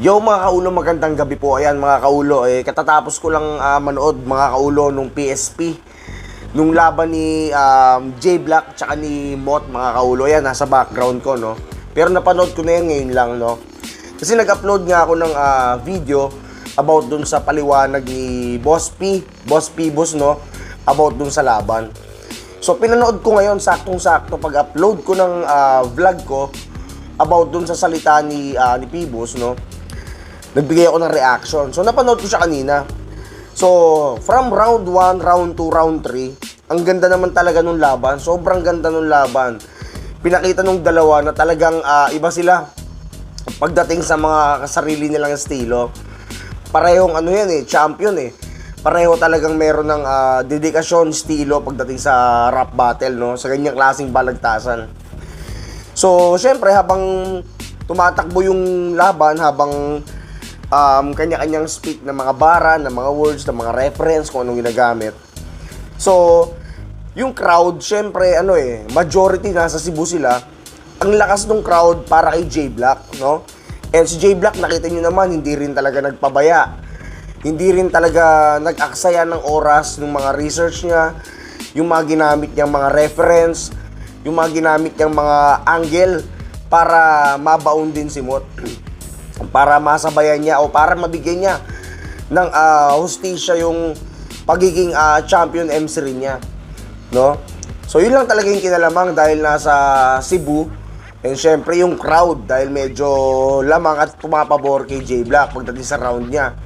Yo mga kaulo, magandang gabi po. Ayan mga kaulo, eh, katatapos ko lang ah, manood mga kaulo nung PSP. Nung laban ni um, J Black tsaka ni Mot mga kaulo. Ayan, nasa background ko, no. Pero napanood ko na yan ngayon lang, no. Kasi nag-upload nga ako ng ah, video about dun sa paliwanag ni Boss P, Boss P Boss, no, about dun sa laban. So pinanood ko ngayon saktong-sakto pag-upload ko ng ah, vlog ko about dun sa salita ni ah, ni Pibos, no. Nagbigay ako ng reaction. So napanood ko siya kanina. So from round 1, round 2, round 3, ang ganda naman talaga nung laban. Sobrang ganda nung laban. Pinakita nung dalawa na talagang ah, iba sila pagdating sa mga sarili nilang estilo. Parehong ano yan eh, champion eh. Pareho talagang meron ng ah, dedikasyon, estilo pagdating sa rap battle, no? Sa ganyang klaseng balagtasan. So, syempre, habang tumatakbo yung laban, habang um, kanya-kanyang speak ng mga bara, ng mga words, ng mga reference, kung anong ginagamit. So, yung crowd, syempre, ano eh, majority nasa Cebu sila. Ang lakas ng crowd para kay J Black, no? And si J Black, nakita nyo naman, hindi rin talaga nagpabaya. Hindi rin talaga nag-aksaya ng oras ng mga research niya, yung mga ginamit niyang mga reference, yung mga ginamit niyang mga angle para mabaon din si Mot. para masabayan niya o para mabigyan niya ng ah, hustisya yung pagiging ah, champion MC rin niya. No? So yun lang talaga yung kinalamang dahil nasa Cebu. And syempre yung crowd dahil medyo lamang at pumapabor kay J Black pagdating sa round niya.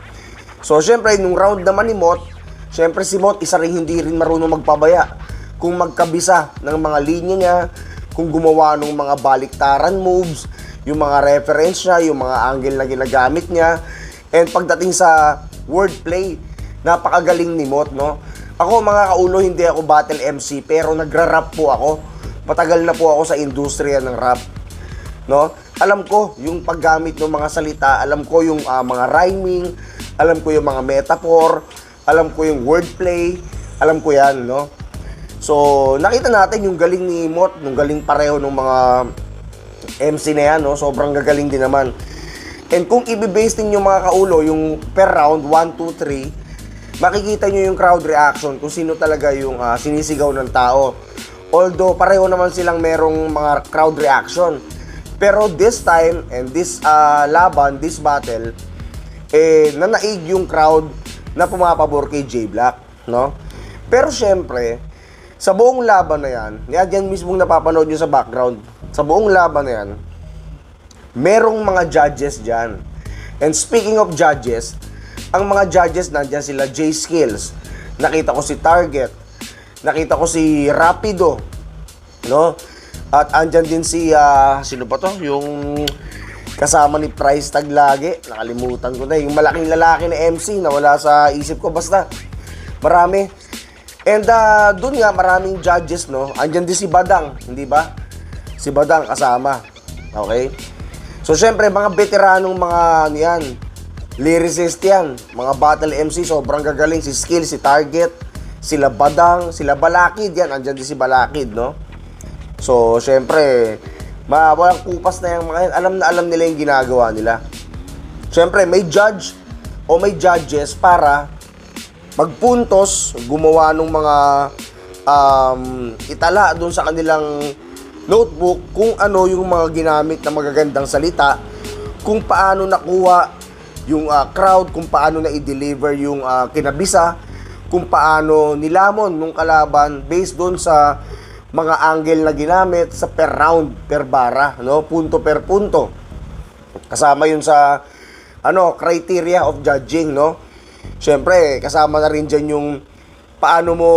So syempre nung round naman ni Mot, syempre si Mot isa rin hindi rin marunong magpabaya. Kung magkabisa ng mga linya niya, kung gumawa ng mga baliktaran moves, yung mga reference niya, yung mga angle na ginagamit niya. And pagdating sa wordplay, napakagaling ni Mot, no? Ako mga kaulo, hindi ako battle MC, pero nagra-rap po ako. Matagal na po ako sa industriya ng rap. No? Alam ko yung paggamit ng mga salita, alam ko yung ah, mga rhyming, alam ko yung mga metaphor, alam ko yung wordplay, alam ko yan, no? So, nakita natin yung galing ni Mot, yung galing pareho ng mga MC na yan, no? Sobrang gagaling din naman. And kung i-base yung mga kaulo, yung per round, 1, 2, 3, makikita nyo yung crowd reaction kung sino talaga yung ah, sinisigaw ng tao. Although, pareho naman silang merong mga crowd reaction. Pero this time, and this ah, laban, this battle, eh, nanaig yung crowd na pumapabor kay J Black, no? Pero syempre, sa buong laban na yan, yan yan mismong napapanood nyo sa background, sa buong laban na yan, merong mga judges dyan. And speaking of judges, ang mga judges nandyan sila J Skills. Nakita ko si Target. Nakita ko si Rapido. No? At andyan din si, ah, sino ba to? Yung kasama ni Price Tag lagi. Nakalimutan ko na. Yung malaking lalaki na MC na wala sa isip ko. Basta, marami. And uh, doon nga, maraming judges, no? Andyan din si Badang, hindi ba? Si Badang kasama. Okay? So, syempre, mga veteranong mga, ano yan, lyricist yan. Mga battle MC, sobrang gagaling. Si Skill, si Target, sila Badang, sila Balakid yan. Andyan din si Balakid, no? So, syempre, ma walang kupas na yung mga yan. Alam na alam nila yung ginagawa nila. Syempre, may judge o may judges para magpuntos, gumawa ng mga um, itala doon sa kanilang notebook kung ano yung mga ginamit na magagandang salita, kung paano nakuha yung ah, crowd, kung paano na i-deliver yung ah, kinabisa, kung paano nilamon nung kalaban based doon sa mga angle na ginamit sa per round, per bara, no? Punto per punto. Kasama yun sa ano, criteria of judging, no? Siyempre, kasama na rin dyan yung paano mo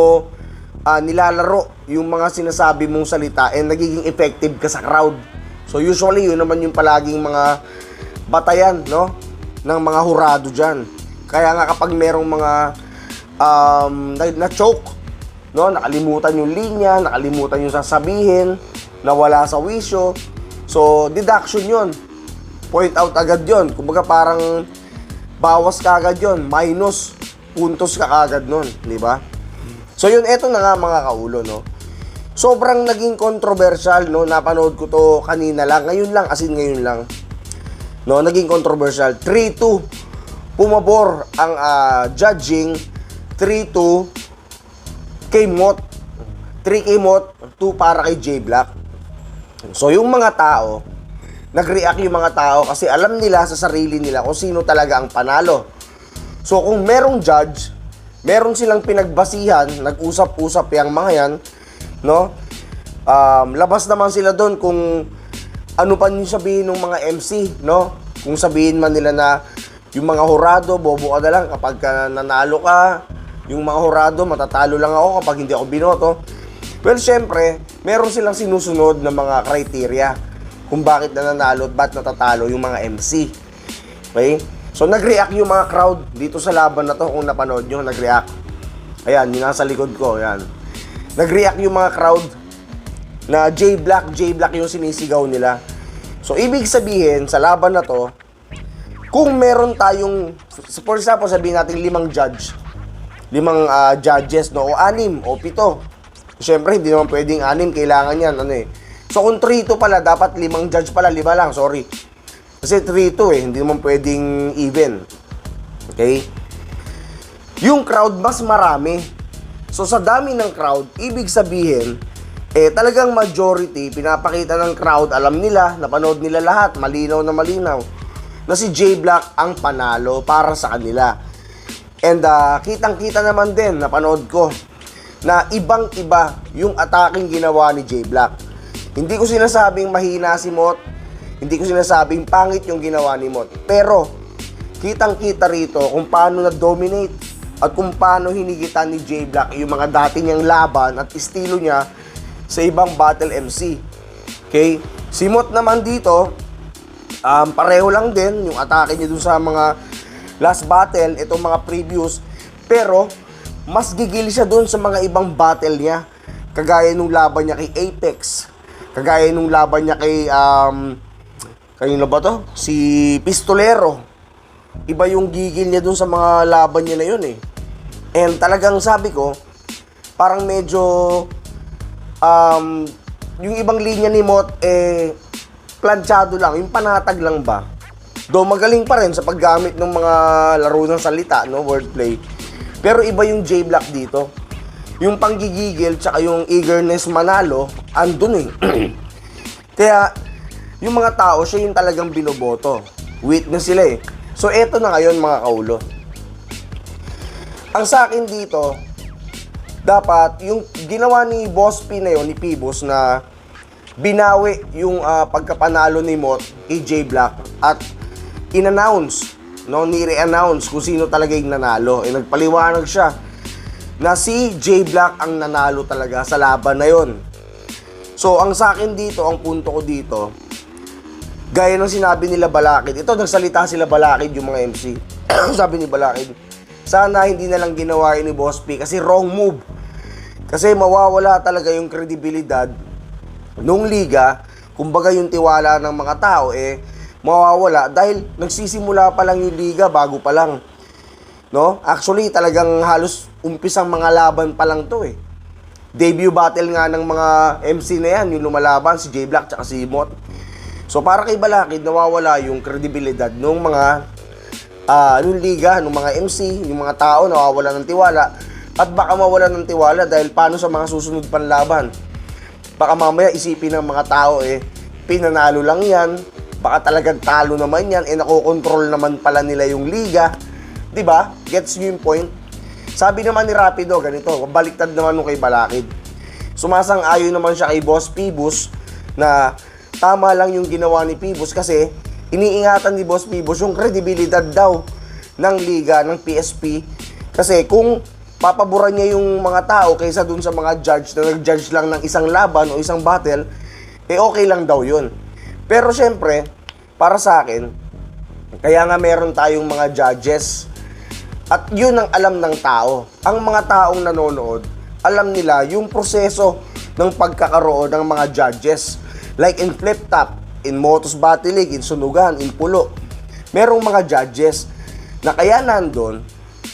ah, nilalaro yung mga sinasabi mong salita and nagiging effective ka sa crowd. So usually, yun naman yung palaging mga batayan, no? Ng mga hurado dyan. Kaya nga kapag merong mga um, na- na-choke, no? Nakalimutan yung linya, nakalimutan yung sasabihin, nawala sa wisyo. So, deduction yun. Point out agad yun. Kumbaga parang bawas ka agad yun. Minus puntos ka agad nun. Di ba? So yun, eto na nga mga kaulo, no? Sobrang naging controversial, no? Napanood ko to kanina lang. Ngayon lang, as in ngayon lang. No, naging controversial. 3-2. Pumabor ang ah, judging 3-2 kay Mot. 3 kay Mot, 2 para kay J Black. So yung mga tao, nag-react yung mga tao kasi alam nila sa sarili nila kung sino talaga ang panalo. So kung merong judge, meron silang pinagbasihan, nag-usap-usap yung mga yan, no? Um, labas naman sila doon kung ano pa yung sabihin ng mga MC, no? Kung sabihin man nila na yung mga horado, bobo ka na lang kapag ka nanalo ka, yung mga horado, matatalo lang ako kapag hindi ako binoto. Well, syempre, meron silang sinusunod na mga criteria kung bakit nananalo at ba't natatalo yung mga MC. Okay? So, nag-react yung mga crowd dito sa laban na to kung napanood nyo, nag-react. Ayan, yung nasa likod ko, ayan. Nag-react yung mga crowd na J Black, J Black yung sinisigaw nila. So, ibig sabihin, sa laban na to, kung meron tayong, for example, sabihin natin limang judge, limang ah, judges, no, o anim, o pito. Siyempre, hindi naman pwedeng anim, kailangan yan, ano eh. So, kung 3-2 pala, dapat limang judge pala, lima lang, sorry. Kasi 3-2 eh, hindi naman pwedeng even. Okay? Yung crowd, mas marami. So, sa dami ng crowd, ibig sabihin, eh, talagang majority, pinapakita ng crowd, alam nila, napanood nila lahat, malinaw na malinaw, na si J Black ang panalo para sa kanila. And ah, kitang-kita naman din, napanood ko, na ibang-iba yung ataking ginawa ni J Black. Hindi ko sinasabing mahina si Mot, hindi ko sinasabing pangit yung ginawa ni Mot. Pero, kitang-kita rito kung paano na-dominate at kung paano hinigitan ni J Black yung mga dati niyang laban at estilo niya sa ibang battle MC. Okay? Si Mot naman dito, um, pareho lang din yung atake niya dun sa mga last battle, itong mga previous. Pero, mas gigil siya dun sa mga ibang battle niya. Kagaya nung laban niya kay Apex. Kagaya nung laban niya kay, um, kanino ba to? Si Pistolero. Iba yung gigil niya dun sa mga laban niya na yun eh. And talagang sabi ko, parang medyo um, yung ibang linya ni Mot, eh, planchado lang, yung panatag lang ba? Do magaling pa rin sa paggamit ng mga laro ng salita, no, wordplay. Pero iba yung J Black dito. Yung panggigigil tsaka yung eagerness manalo, andun eh. Kaya, yung mga tao, siya yung talagang binoboto. Witness sila eh. So, eto na ngayon mga kaulo. Ang sa akin dito, dapat yung ginawa ni Boss P na yun, ni Pibos na binawi yung ah, pagkapanalo ni Mot kay Black at in-announce, no, ni-re-announce kung sino talaga yung nanalo. Eh, nagpaliwanag siya na si J Black ang nanalo talaga sa laban na yon. So, ang sa akin dito, ang punto ko dito, gaya ng sinabi nila Balakid, ito nagsalita sila Balakid yung mga MC. Sabi ni Balakid, sana hindi na lang ginawa ni Boss P kasi wrong move. Kasi mawawala talaga yung kredibilidad nung liga, kumbaga yung tiwala ng mga tao eh mawawala dahil nagsisimula pa lang yung liga bago pa lang. No? Actually, talagang halos umpisang mga laban pa lang to eh. Debut battle nga ng mga MC na yan, yung lumalaban, si J Black at si Mot. So para kay Balakid, nawawala yung kredibilidad ng mga ah yung liga, ng mga MC, yung mga tao nawawala ng tiwala at baka mawala ng tiwala dahil paano sa mga susunod pang laban. Baka mamaya isipin ng mga tao eh, pinanalo lang yan, baka talagang talo naman yan, eh nakokontrol naman pala nila yung liga. ba? Gets nyo yung point? Sabi naman ni Rapido, ganito, baliktad naman nung kay Balakid. Sumasang-ayon naman siya kay Boss Pibus na tama lang yung ginawa ni Pibus kasi iniingatan ni Boss Pibus yung kredibilidad daw ng liga, ng PSP. Kasi kung papaboran niya yung mga tao kaysa dun sa mga judge na nag-judge lang ng isang laban o isang battle, eh okay lang daw yun. Pero syempre, para sa akin, kaya nga meron tayong mga judges at yun ang alam ng tao. Ang mga taong nanonood, alam nila yung proseso ng pagkakaroon ng mga judges. Like in flip top, in Motos Battle League, in Sunugan, in Pulo. Merong mga judges na kaya nandun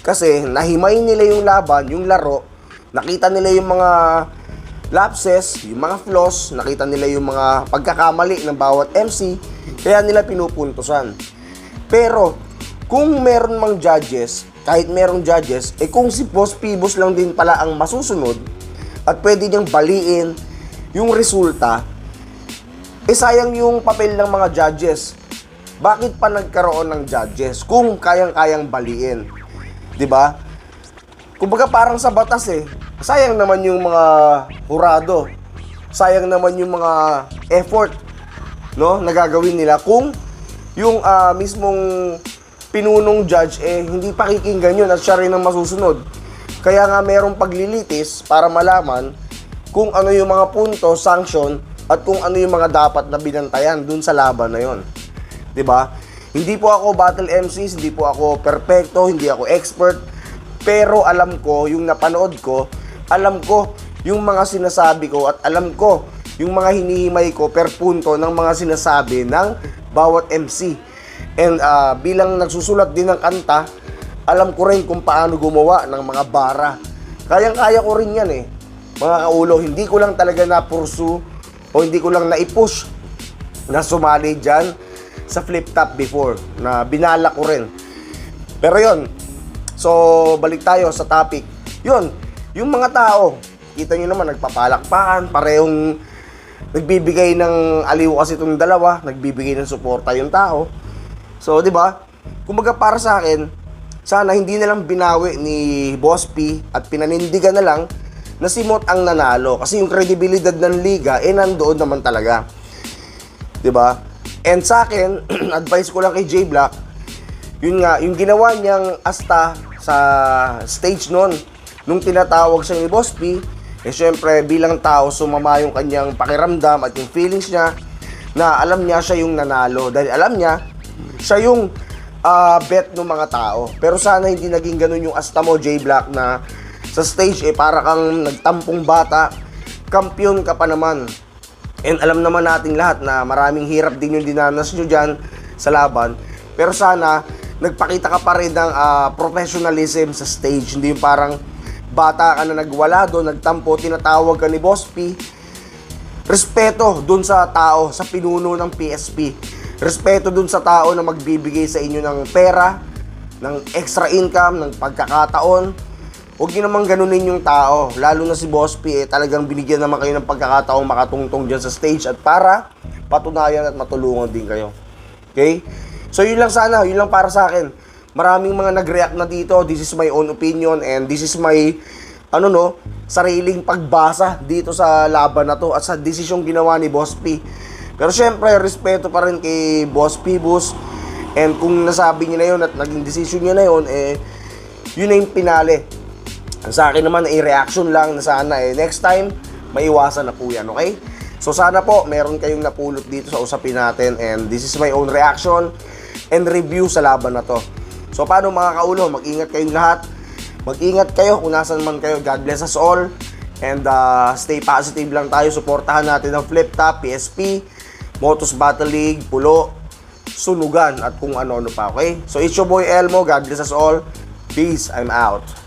kasi nahimay nila yung laban, yung laro, nakita nila yung mga lapses, yung mga flaws, nakita nila yung mga pagkakamali ng bawat MC, kaya nila pinupuntusan. Pero, kung meron mang judges, kahit merong judges, eh kung si Boss Pibos lang din pala ang masusunod, at pwede niyang baliin yung resulta, eh sayang yung papel ng mga judges. Bakit pa nagkaroon ng judges kung kayang-kayang baliin? 'Di ba? Kumbaga parang sa batas eh. Sayang naman yung mga hurado. Sayang naman yung mga effort no nagagawin nila kung yung ah, mismong pinunong judge eh hindi pakikinggan yun at siya rin ang masusunod. Kaya nga merong paglilitis para malaman kung ano yung mga punto, sanction at kung ano yung mga dapat na binantayan dun sa laban na. 'Di ba? Hindi po ako battle MCs, hindi po ako perpekto, hindi ako expert, pero alam ko, yung napanood ko, alam ko yung mga sinasabi ko at alam ko yung mga hinihimay ko per punto ng mga sinasabi ng bawat MC. And ah, bilang nagsusulat din ng kanta, alam ko rin kung paano gumawa ng mga bara. Kayang-kaya ko rin yan eh. Mga kaulo, hindi ko lang talaga na-pursue o hindi ko lang na-push na sumali dyan sa flip top before na binala ko rin. Pero yon so balik tayo sa topic. Yun, yung mga tao, kita nyo naman nagpapalakpakan, parehong nagbibigay ng aliw kasi itong dalawa, nagbibigay ng suporta yung tao. So, di ba? Kumbaga para sa akin, sana hindi na lang binawi ni Boss P at pinanindigan na lang na si Mot ang nanalo kasi yung kredibilidad ng liga eh nandoon naman talaga. 'Di ba? And sa akin, advice ko lang kay J Black, yun nga, yung ginawa niyang asta sa stage noon, nung tinatawag siya ni Boss P, eh syempre bilang tao sumama yung kanyang pakiramdam at yung feelings niya na alam niya siya yung nanalo dahil alam niya siya yung ah, bet ng mga tao. Pero sana hindi naging ganun yung asta mo, J Black, na sa stage eh para kang nagtampong bata, kampiyon ka pa naman. And alam naman nating lahat na maraming hirap din yung dinanas nyo dyan sa laban. Pero sana, nagpakita ka pa rin ng ah, professionalism sa stage. Hindi yung parang bata ka na nagwala doon, nagtampo, tinatawag ka ni Boss P. Respeto dun sa tao, sa pinuno ng PSP. Respeto dun sa tao na magbibigay sa inyo ng pera, ng extra income, ng pagkakataon. Huwag nyo naman ganunin yung tao. Lalo na si Boss P, eh, talagang binigyan naman kayo ng pagkakataong makatungtong dyan sa stage at para patunayan at matulungan din kayo. Okay? So yun lang sana, yun lang para sa akin. Maraming mga nag-react na dito. This is my own opinion and this is my ano no, sariling pagbasa dito sa laban na to at sa desisyong ginawa ni Boss P. Pero syempre, respeto pa rin kay Boss P, Boss. And kung nasabi niya na yun at naging desisyon niya na yun, eh, yun na yung pinali. Sa akin naman ay reaction lang na sana eh next time maiwasan na po yan, okay? So sana po meron kayong napulot dito sa usapin natin and this is my own reaction and review sa laban na to. So paano mga kaulo, mag-ingat kayong lahat. Mag-ingat kayo kung nasan man kayo. God bless us all. And uh, stay positive lang tayo. Suportahan natin ang Flip Top, PSP, Motos Battle League, Pulo, Sunugan at kung ano-ano pa, okay? So it's your boy Elmo. God bless us all. Peace. I'm out.